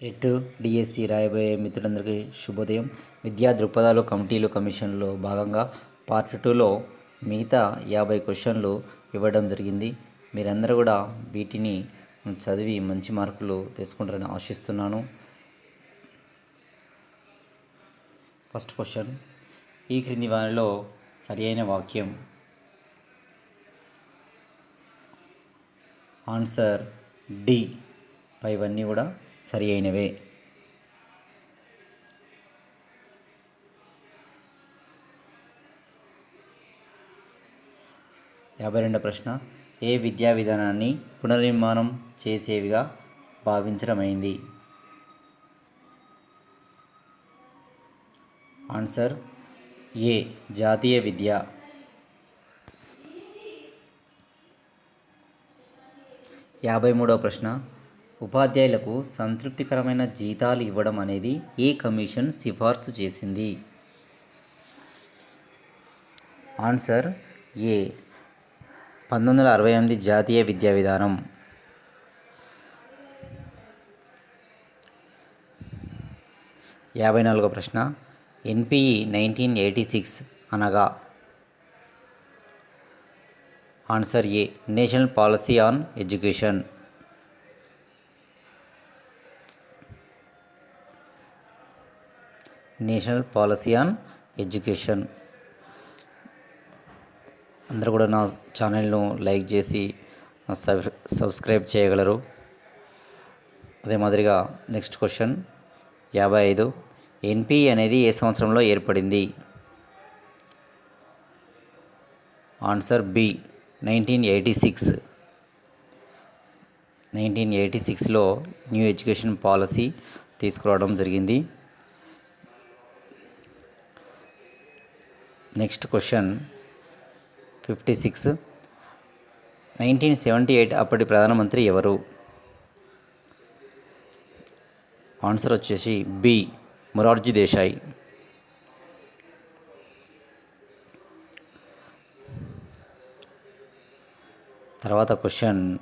TET DSC రాయబోయే మిత్రులందరికీ శుభోదయం. విద్యా దృక్పథాలు కమిటీలు కమిషన్లో భాగంగా పార్ట్ టూలో మిగతా యాభై క్వశ్చన్లు ఇవ్వడం జరిగింది. మీరందరూ కూడా వీటిని చదివి మంచి మార్కులు తీసుకుంటారని ఆశిస్తున్నాను. First question. ఈ క్రింది వారిలో సరి అయిన వాక్యం. Answer D. పైవన్నీ కూడా సరి అయినవే యాభై రెండో ప్రశ్న ఏ విద్యా విధానాన్ని పునర్నిర్మాణం చేసేవిగా భావించడమైంది? ఆన్సర్ ఏ జాతీయ విద్య? యాభై మూడవ ప్రశ్న ఉపాధ్యాయులకు సంతృప్తికరమైన జీతాలు ఇవ్వడం అనేది ఏ కమిషన్ సిఫార్సు చేసింది? Answer A. పంతొమ్మిది వందల అరవై ఎనిమిది జాతీయ విద్యా విధానం. యాభై నాలుగో ప్రశ్న. ఎన్పిఈ నైన్టీన్ ఎయిటీ సిక్స్ అనగా? Answer A. National policy on education. National policy on education. అందరూ కూడా నా ఛానల్ను లైక్ చేసి సబ్ సబ్స్క్రైబ్ చేయగలరు. అదే మాదిరిగా నెక్స్ట్ క్వశ్చన్. యాభై ఐదు. ఎన్పి అనేది ఏ సంవత్సరంలో ఏర్పడింది? Answer B nineteen eighty six. Nineteen eighty సిక్స్లో న్యూ ఎడ్యుకేషన్ పాలసీ తీసుకురావడం జరిగింది. Next question fifty six nineteen seventy eight అప్పటి ప్రధానమంత్రి ఎవరు? ఆన్సర్ వచ్చేసి బి మొరార్జీ దేశాయ్ తర్వాత క్వశ్చన్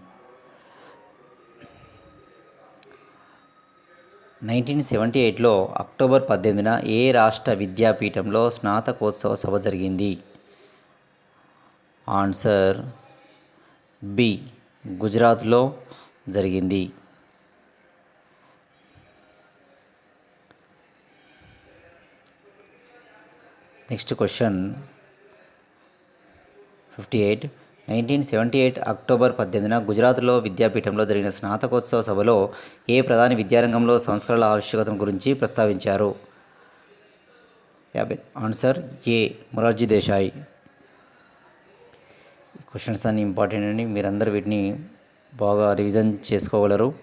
నైన్టీన్ సెవెంటీ ఎయిట్లో అక్టోబర్ పద్దెనిమిదిన ఏ రాష్ట్ర విద్యాపీఠంలో స్నాతకోత్సవ సభ జరిగింది? Answer B. గుజరాత్లో జరిగింది. Next question. Fifty eight. Nineteen seventy eight October పద్దెనిమిదిన గుజరాత్లో విద్యాపీఠంలో జరిగిన స్నాతకోత్సవ సభలో ఏ ప్రధాని విద్యారంగంలో సంస్కరణల ఆవశ్యకతను గురించి ప్రస్తావించారు? యాభై answer A. Morarji Desai. Questions అన్ని ఇంపార్టెంట్ అండి. మీరందరూ వీటిని బాగా రివిజన్ చేసుకోగలరు.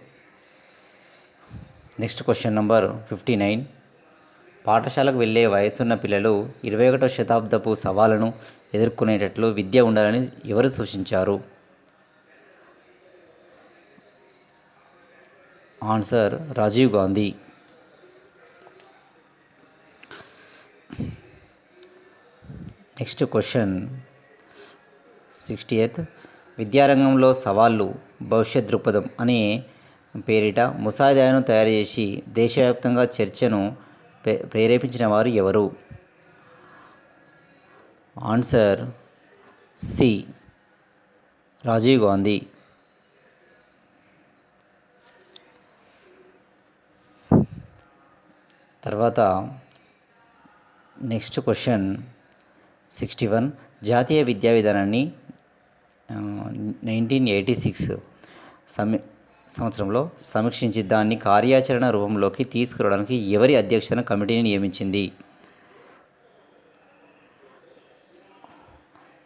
Next question number fifty nine. పాఠశాలకు వెళ్ళే వయసున్న పిల్లలు ఇరవై ఒకటో శతాబ్దపు సవాళ్ళను ఎదుర్కొనేటట్లు విద్య ఉండాలని ఎవరు సూచించారు? Answer Rajiv Gandhi. Next question. Sixty eighth విద్యారంగంలో సవాళ్ళు భవిష్యత్ దృక్పథం అనే పేరిట ముసాయిదాను తయారు చేసి దేశవ్యాప్తంగా చర్చను ప్రేరేపించిన వారు ఎవరు? Answer C. రాజీవ్ గాంధీ. తర్వాత నెక్స్ట్ క్వశ్చన్ సిక్స్టీ వన్. జాతీయ విద్యా విధానాన్ని నైన్టీన్ ఎయిటీ సిక్స్. సమి సంవత్సరంలో సమీక్షించి దాన్ని కార్యాచరణ రూపంలోకి తీసుకురావడానికి ఎవరి అధ్యక్షతన కమిటీని నియమించింది?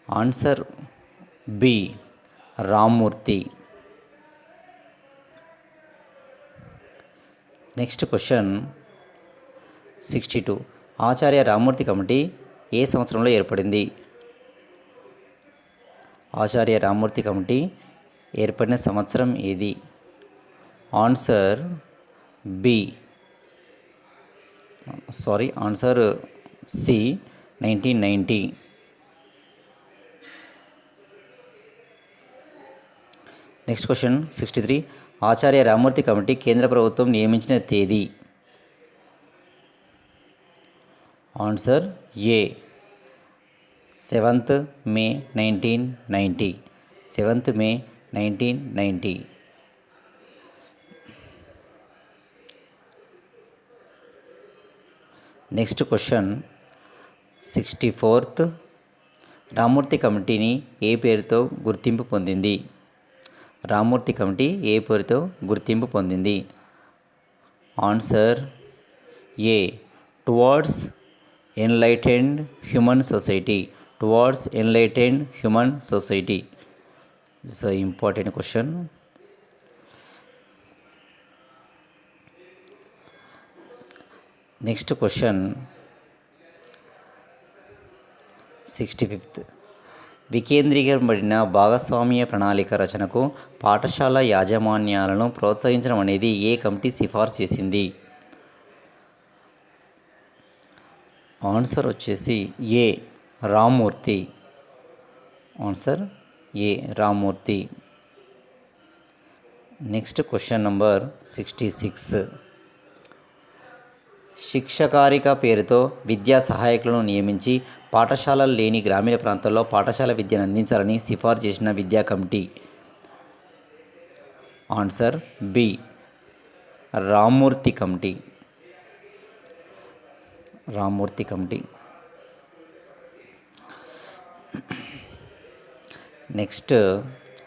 Answer B. Rammurthy. Next question sixty two. Acharya Rammurthy committee ఏ సంవత్సరంలో ఏర్పడింది? ఆచార్య రామ్మూర్తి కమిటీ ఏర్పడిన సంవత్సరం ఏది? Answer B sorry answer C nineteen ninety next question sixty three Acharya Ramurthy committee కేంద్ర ప్రభుత్వం నియమించిన తేదీ. Answer A seventh May nineteen ninety seventh May nineteen ninety next question sixty fourth Ramurthy కమిటీని ఏ పేరుతో గుర్తింపు పొందింది? రామూర్తి కమిటీ ఏ పేరుతో గుర్తింపు పొందింది? Answer A towards enlightened human society towards enlightened human society it's a important question next question sixty fifth. వికేంద్రీకరించబడిన భాగస్వామ్య ప్రణాళిక రచనకు పాఠశాల యాజమాన్యాలను ప్రోత్సహించడం అనేది ఏ కమిటీ సిఫార్సు చేసింది? ఆన్సర్ వచ్చేసి A Rammurthy. Answer A Rammurthy. Next question number sixty six. శిక్షకారిక పేరుతో విద్యా సహాయకులను నియమించి పాఠశాలలు లేని గ్రామీణ ప్రాంతాల్లో పాఠశాల విద్యను అందించాలని సిఫార్సు చేసిన విద్యా committee. Answer B. Rammurthy committee. Rammurthy committee. Next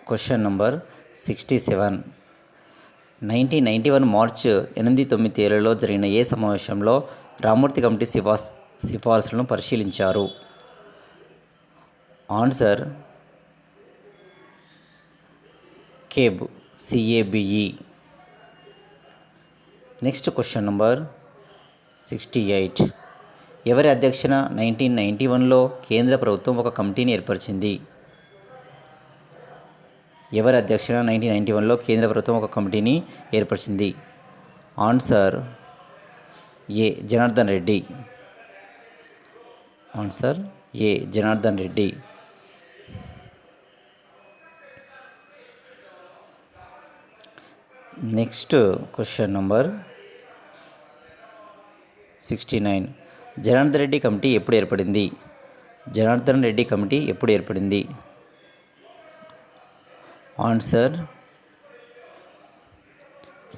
question number sixty seven. Nineteen ninety one March ఎనిమిది తొమ్మిది తేదీలలో జరిగిన ఏ సమావేశంలో రామూర్తి కమిటీ సిఫార్స్ సిఫార్సులను పరిశీలించారు. Answer cab CABE next question number sixty eight. ఎవరి అధ్యక్షన నైన్టీన్ నైంటీ వన్లో కేంద్ర ప్రభుత్వం ఒక కమిటీని ఏర్పరిచింది? ఎవరి అధ్యక్షన నైన్టీన్ నైంటీ వన్లో కేంద్ర ప్రభుత్వం ఒక కమిటీని ఏర్పరిచింది. Answer A. Janardhan Reddy. Answer A. Janardhan Reddy. Next question number sixty nine Janardhan Reddy committee ఎప్పుడు ఏర్పడింది? జనార్దన్ రెడ్డి కమిటీ ఎప్పుడు ఏర్పడింది? Answer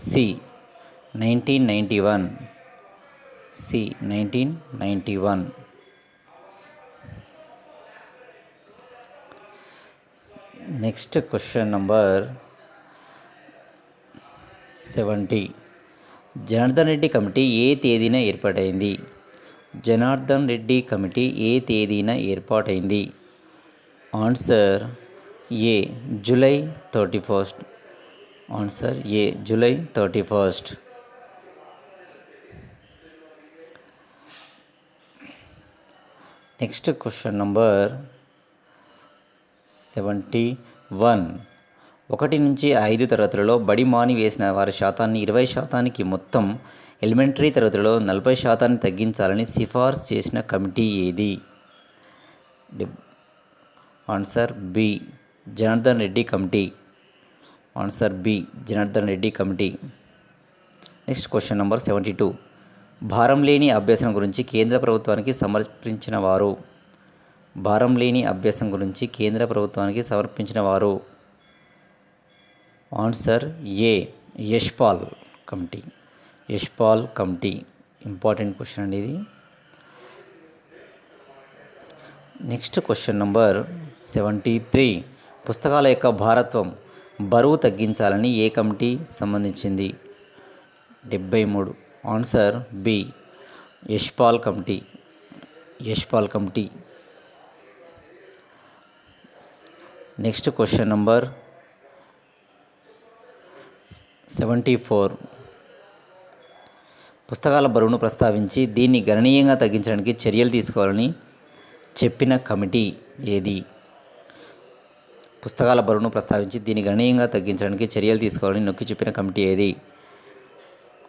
C nineteen ninety one C nineteen ninety one next question number seventy Janardhan Reddy committee ఏ తేదీన ఏర్పాటైంది? Janardhan Reddy committee ఏ తేదీన ఏర్పాటైంది? Answer A July thirty first. Answer A July thirty first. Next question number seventy one. ఒకటి నుంచి ఐదు తరగతులలో బడి మాని వేసిన వారి శాతాన్ని ఇరవై శాతానికి మొత్తం ఎలిమెంటరీ తరగతిలో నలభై శాతాన్ని తగ్గించాలని సిఫార్సు చేసిన కమిటీ ఏది? Answer B. Janardhan Reddy committee. Answer B Janardhan Reddy committee. Next question number seventy two. భారం లేని అభ్యాసం గురించి కేంద్ర ప్రభుత్వానికి సమర్పించిన వారు భారం లేని అభ్యాసం గురించి కేంద్ర ప్రభుత్వానికి సమర్పించిన వారు answer A Yashpal committee. Yashpal committee. Important question అండి ఇది. Next question number seventy three. పుస్తకాల యొక్క భారత్వం బరువు తగ్గించాలని ఏ కమిటీ సంబంధించింది? డెబ్బై మూడు. Answer B. Yashpal committee. Yashpal committee. Next question number seventy four. పుస్తకాల బరువును ప్రస్తావించి దీన్ని గణనీయంగా తగ్గించడానికి చర్యలు తీసుకోవాలని చెప్పిన కమిటీ ఏది? పుస్తకాల బరువును ప్రస్తావించి దీన్ని గణనీయంగా తగ్గించడానికి చర్యలు తీసుకోవాలని నొక్కి చెప్పిన కమిటీ ఏది?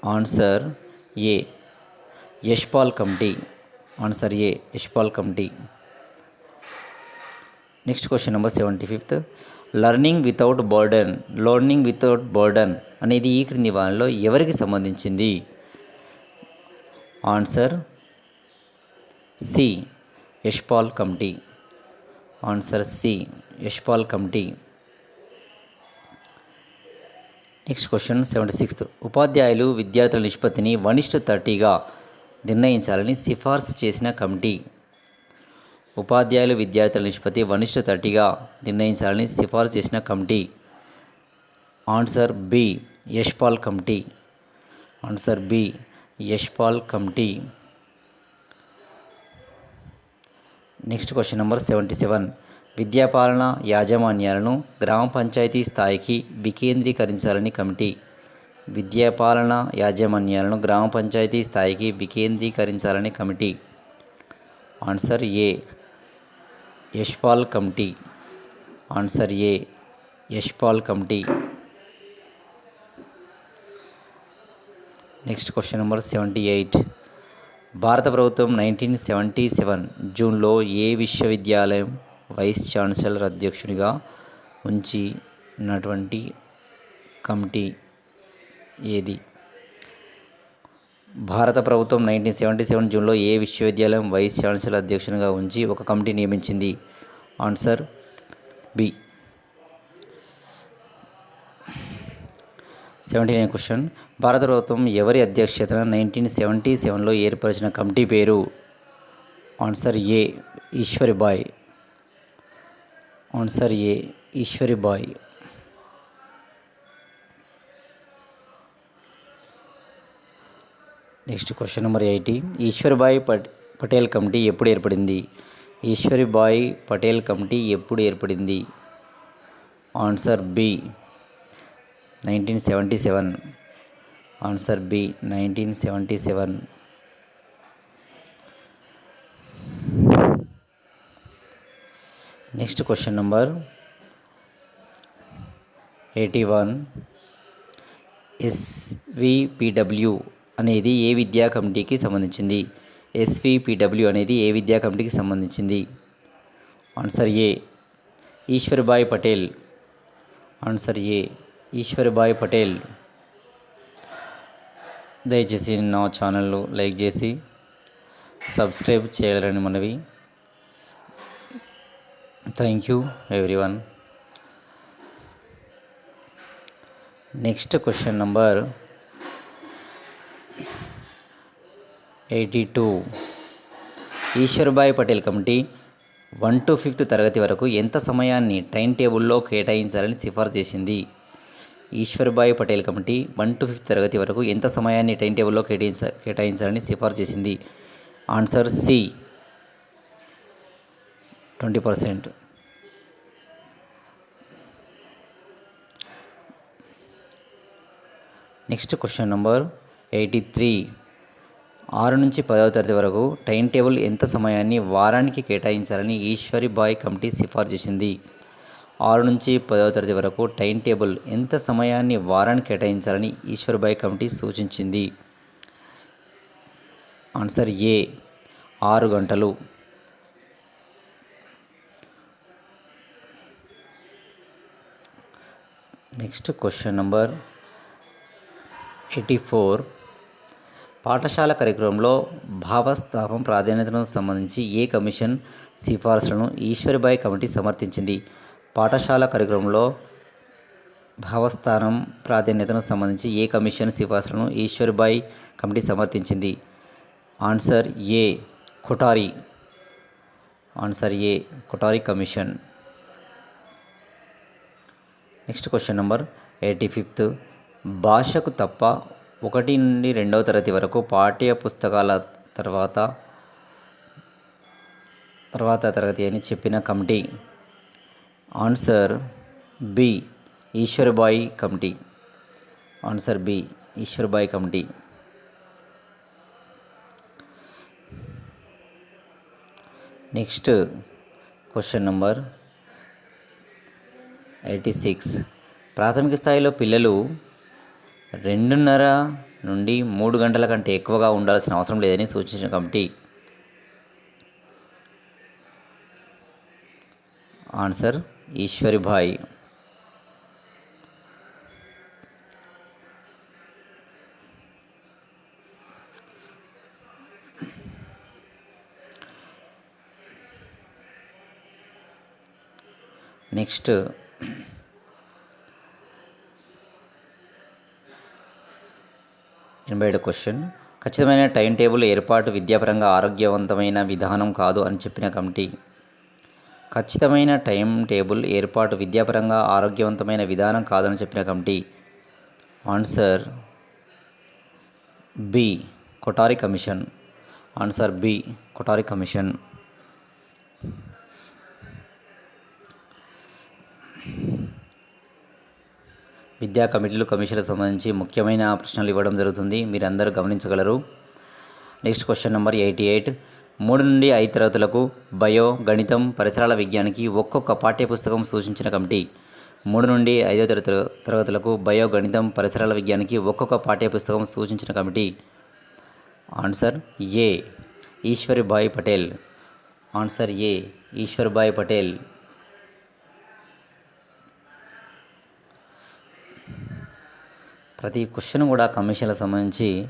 Answer A. Yashpal committee. Answer A. Yashpal committee. Next question number seventy fifth. Learning without burden learning without burden అనేది ఈ క్రింది వారిలో ఎవరికి సంబంధించింది? Answer C. Yashpal committee. Answer C. Yashpal committee. Next question seventy sixth ఉపాధ్యాయులు విద్యార్థుల నిష్పత్తిని one ఇస్ట్ థర్టీగా నిర్ణయించాలని సిఫార్సు చేసిన కమిటీ. ఉపాధ్యాయులు విద్యార్థుల నిష్పత్తి వన్ ఇస్ట్ థర్టీగా నిర్ణయించాలని సిఫార్సు చేసిన committee. Answer B Yashpal committee. Answer B Yashpal committee. Next question number seventy seven విద్యాపాలన యాజమాన్యాలను గ్రామ పంచాయతీ స్థాయికి వికేంద్రీకరించాలని కమిటీ. విద్యాపాలన యాజమాన్యాలను గ్రామ పంచాయతీ స్థాయికి వికేంద్రీకరించాలని committee. Answer A. Yashpal committee. Answer A. Yashpal committee. Next question number seventy eight. భారత ప్రభుత్వం నైన్టీన్ సెవెంటీ సెవెన్ జూన్లో ఏ విశ్వవిద్యాలయం వైస్ ఛాన్సలర్ అధ్యక్షునిగా ఉంచినటువంటి కమిటీ ఏది? భారత ప్రభుత్వం నైన్టీన్ సెవెంటీ సెవెన్ జూన్లో ఏ విశ్వవిద్యాలయం వైస్ ఛాన్సలర్ అధ్యక్షునిగా ఉంచి ఒక కమిటీ నియమించింది? Answer B. Seventy nine question భారత ప్రభుత్వం ఎవరి అధ్యక్షతన నైన్టీన్ సెవెంటీ సెవెన్లో ఏర్పరిచిన కమిటీ పేరు? Answer A. Eshwaribai answer A Eshwari Bai. Next question number eighty. Eshwaribai పట్ పటేల్ కమిటీ ఎప్పుడు ఏర్పడింది? ఈశ్వరిబాయ్ పటేల్ కమిటీ ఎప్పుడు ఏర్పడింది? Answer B nineteen seventy seven. Answer B nineteen seventy seven. Next question number eighty one. SVPW అనేది ఏ విద్యా కమిటీకి సంబంధించింది? ఎస్విపిడబ్ల్యూ అనేది ఏ విద్యా కమిటీకి సంబంధించింది? Answer A Ishwarbhai Patel. Answer A Ishwarbhai Patel. దయచేసి నా ఛానల్లో లైక్ చేసి సబ్స్క్రైబ్ చేయాలని మనవి thank you everyone next question number eighty two Ishwarbhai Patel committee one two fifth తరగతి వరకు ఎంత సమయాన్ని టైం టేబుల్లో కేటాయించాలని సిఫార్సు చేసింది Ishwarbhai Patel committee one two fifth తరగతి వరకు ఎంత సమయాన్ని టైం టేబుల్లో కేటాయించ కేటాయించాలని సిఫార్సు చేసింది answer C twenty percent. Next question number eighty three. ఆరు నుంచి పదవ తరగతి వరకు టైం టేబుల్ ఎంత సమయాన్ని వారానికి కేటాయించాలని ఈశ్వరి బాయ్ కమిటీ సిఫార్సు చేసింది. ఆరు నుంచి పదవ తరగతి వరకు టైం టేబుల్ ఎంత సమయాన్ని వారానికి కేటాయించాలని ఈశ్వర్ బాయ్ కమిటీ సూచించింది. ఆన్సర్ ఏ ఆరు గంటలు. Next question number eighty four. పాఠశాల కార్యక్రమంలో భావస్థాపం ప్రాధాన్యతను సంబంధించి ఏ కమిషన్ సిఫార్సులను ఈశ్వరిబాయి కమిటీ సమర్థించింది? పాఠశాల కార్యక్రమంలో భావస్థానం ప్రాధాన్యతను సంబంధించి ఏ కమిషన్ సిఫార్సులను Ishwaribai committee సమర్థించింది? Answer A Kothari answer A Kothari commission. Next question number eighty fifth. భాషకు తప్ప ఒకటి నుండి రెండవ తరగతి వరకు పాఠ్య పుస్తకాల తర్వాత తర్వాత తరగతి అని చెప్పిన committee. Answer B Ishwarbai committee. Answer B Ishwarbai committee. Next question number eighty six. ప్రాథమిక స్థాయిలో పిల్లలు రెండున్నర నుండి మూడు గంటల కంటే ఎక్కువగా ఉండాల్సిన అవసరం లేదని సూచించిన కమిటీ ఆన్సర్ ఈశ్వరిభాయ్. నెక్స్ట్ ఎనభై ఏడు క్వశ్చన్ ఖచ్చితమైన టైం టేబుల్ ఏర్పాటు విద్యాపరంగా ఆరోగ్యవంతమైన విధానం కాదు అని చెప్పిన కమిటీ. ఖచ్చితమైన టైం టేబుల్ ఏర్పాటు విద్యాపరంగా ఆరోగ్యవంతమైన విధానం కాదని చెప్పిన committee. Answer B Kothari commission answer B Kothari commission విద్యా కమిటీలు కమిషన్లకు సంబంధించి ముఖ్యమైన ప్రశ్నలు ఇవ్వడం జరుగుతుంది. మీరు అందరూ గమనించగలరు. Next question number eighty eight. మూడు నుండి ఐదు తరగతులకు బయో గణితం పరిసరాల విజ్ఞానికి ఒక్కొక్క పాఠ్యపుస్తకం సూచించిన కమిటీ. మూడు నుండి ఐదో తరగతి తరగతులకు బయో గణితం పరిసరాల విజ్ఞానికి ఒక్కొక్క పాఠ్యపుస్తకం సూచించిన committee. Answer A? Ishwaribhai Patel. Answer A? Ishwarbhai Patel. ప్రతి క్వశ్చన్ కూడా కమిషన్లకు సంబంధించి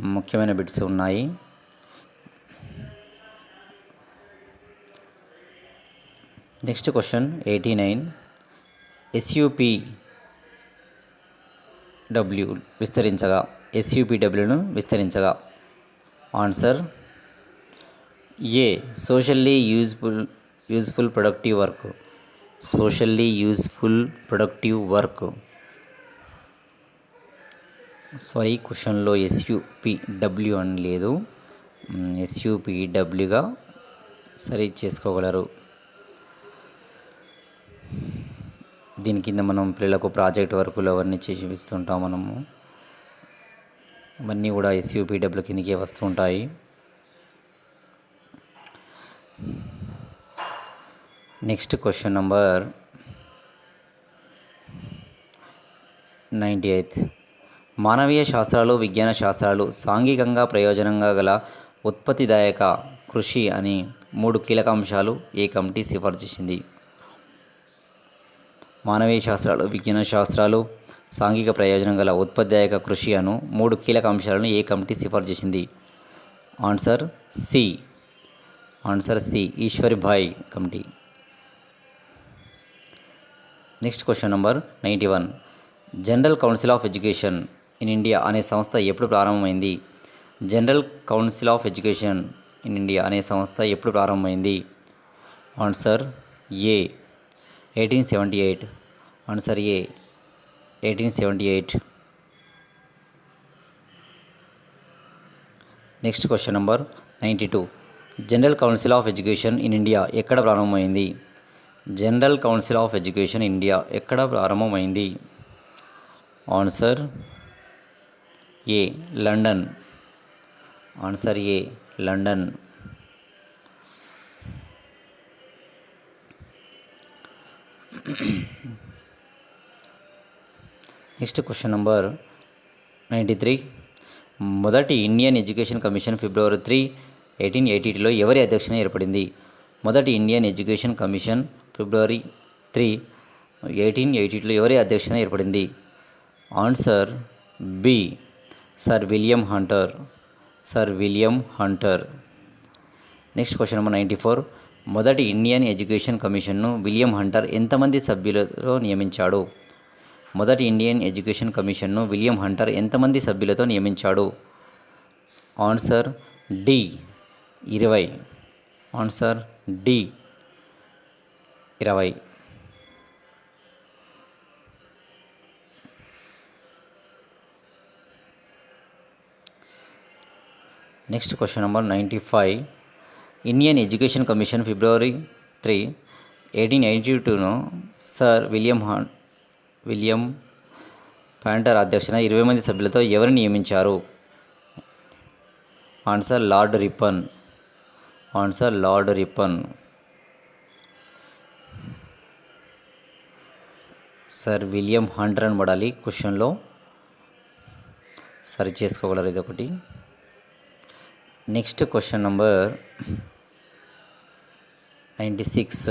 ముఖ్యమైన బిట్స్ ఉన్నాయి. Next question eighty nine. S U P W విస్తరించగా. SUP డబ్ల్యూను విస్తరించగా. Answer A. Socially useful useful productive work. Socially useful productive work. Sorry క్వశ్చన్లో SUP W అని లేదు. ఎస్యూపి డబ్ల్యూగా సరి చేసుకోగలరు. దీని కింద మనం పిల్లలకు ప్రాజెక్ట్ వర్కులు అవన్నీ చేసి ఇస్తుంటాం మనము. అవన్నీ కూడా ఎస్యూపి డబ్ల్యూ కిందకే వస్తుంటాయి next question number ninety eighth. మానవీయ శాస్త్రాలు విజ్ఞాన శాస్త్రాలు సాంఘికంగా ప్రయోజనంగా గల ఉత్పత్తిదాయక కృషి అని మూడు కీలక అంశాలు ఏ కమిటీ సిఫార్సు చేసింది. మానవీయ శాస్త్రాలు విజ్ఞాన శాస్త్రాలు సాంఘిక ప్రయోజనం గల ఉత్పత్తిదాయక కృషి అను మూడు కీలక అంశాలను ఏ కమిటీ సిఫార్సు చేసింది? Answer C. Answer C. Ishwaribhai committee. Next question number ninety one. General council of education in India అనే సంస్థ ఎప్పుడు ప్రారంభమైంది? General council of education in India అనే సంస్థ ఎప్పుడు ప్రారంభమైంది? Answer A. Eighteen seventy eight. Answer A. Eighteen seventy eight. Next question number ninety two. General council of education in India ఎక్కడ ప్రారంభమైంది? General council of education India ఎక్కడ ప్రారంభమైంది? Answer A London. Answer A London. Next question number ninety three. మొదటి Indian education commission February three eighteen ఎయిటీలో ఎవరి అధ్యక్షన ఏర్పడింది? మొదటి Indian education commission February three eighteen ఎయిటీలో ఎవరి అధ్యక్షన ఏర్పడింది? Answer B sir William Hunter sir William Hunter next question number ninety four మొదటి Indian education కమిషన్ను విలియం హంటర్ ఎంతమంది సభ్యులతో నియమించాడు? మొదటి ఇండియన్ ఎడ్యుకేషన్ కమిషన్ను విలియం హంటర్ ఎంతమంది సభ్యులతో నియమించాడు? ఆన్సర్ డి ఇరవై. ఆన్సర్ డి ఇరవై. Next question number ninety five. Indian education commission February three eighteen eighty టూను sir William హాన్ విలియం ప్యాంటర్ అధ్యక్షన ఇరవై మంది సభ్యులతో ఎవరిని నియమించారు? Answer Lord Ripon answer Lord Ripon sir William Hunter అని పడాలి క్వశ్చన్లో సరి చేసుకోగలరు ఇది ఒకటి next question number ninety six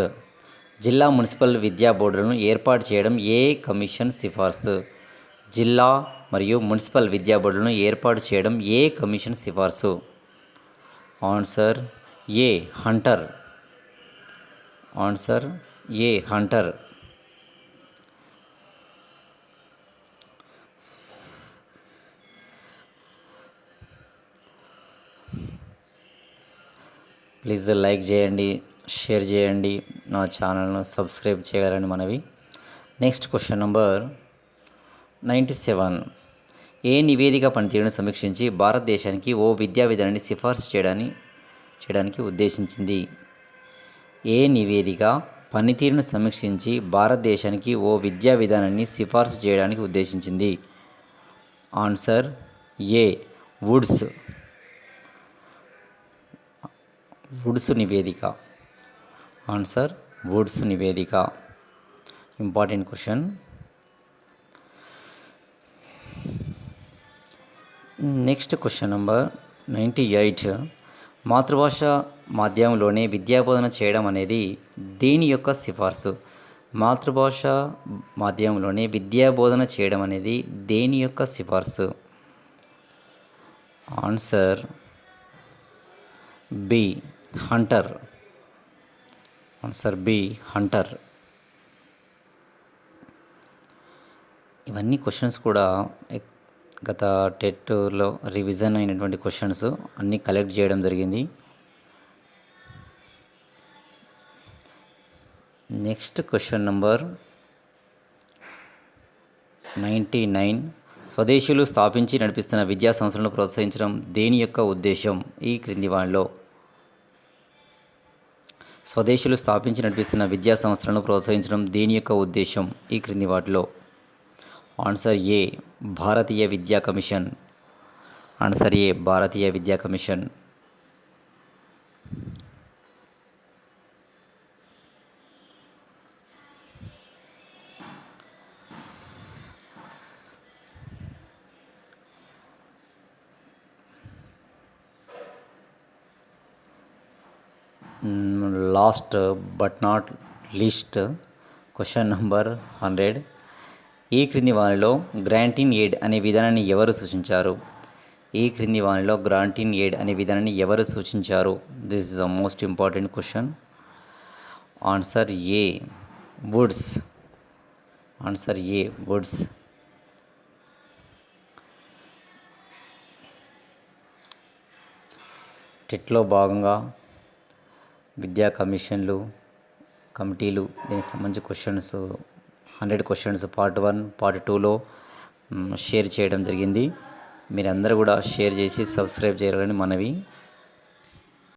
జిల్లా మున్సిపల్ విద్యా బోర్డులను ఏర్పాటు చేయడం ఏ కమిషన్ సిఫార్సు? జిల్లా మరియు మున్సిపల్ విద్యా బోర్డులను ఏర్పాటు చేయడం ఏ కమిషన్ సిఫార్సు? Answer A Hunter. Answer A Hunter. Please like చేయండి షేర్ చేయండి నా ఛానల్ను సబ్స్క్రైబ్ చేయాలని మనవి. Next question number ninety seven. ఏ నివేదిక పనితీరును సమీక్షించి భారతదేశానికి ఓ విద్యా విధానాన్ని సిఫార్సు చేయడాన్ని చేయడానికి ఉద్దేశించింది? ఏ నివేదిక పనితీరును సమీక్షించి భారతదేశానికి ఓ విద్యా విధానాన్ని సిఫార్సు చేయడానికి ఉద్దేశించింది? Answer A Woods. వుడ్స్ నివేదిక ఆన్సర్ వుడ్స్ నివేదిక important question next question number ninety eight మాతృభాష మాధ్యమంలోనే విద్యాబోధన చేయడం అనేది దేని యొక్క సిఫార్సు? మాతృభాష మాధ్యమంలోనే విద్యాబోధన చేయడం అనేది దేని యొక్క సిఫార్సు? Answer B Hunter. Answer B Hunter. ఇవన్నీ క్వశ్చన్స్ కూడా గత టెట్లో రివిజన్ అయినటువంటి క్వశ్చన్స్ అన్నీ కలెక్ట్ చేయడం జరిగింది. Next question number ninety nine స్వదేశీయులు స్థాపించి నడిపిస్తున్న విద్యా సంస్థలను ప్రోత్సహించడం దేని యొక్క ఉద్దేశం ఈ క్రింది వాటిలో. స్వదేశీయులు స్థాపించి నడిపిస్తున్న విద్యా సంస్థలను ప్రోత్సహించడం దేని యొక్క ఉద్దేశం ఈ క్రింది వాటిలో. ఆన్సర్ ఏ భారతీయ విద్యా కమిషన్. ఆన్సర్ ఏ భారతీయ విద్యా commission. Last but not least question number hundred ఈ క్రింది వానిలో గ్రాంటిన్ ఎయిడ్ అనే విధానాన్ని ఎవరు సూచించారు? ఈ క్రింది వానిలో గ్రాంటిన్ ఎయిడ్ అనే విధానాన్ని ఎవరు సూచించారు? This is the most important question answer A Woods answer A Woods టెట్లో భాగంగా విద్యా కమిషన్లు కమిటీలు దీనికి సంబంధించి questions hundred questions part one part టూలో షేర్ చేయడం జరిగింది. మీరందరూ కూడా షేర్ చేసి సబ్స్క్రైబ్ చేయాలని మనవి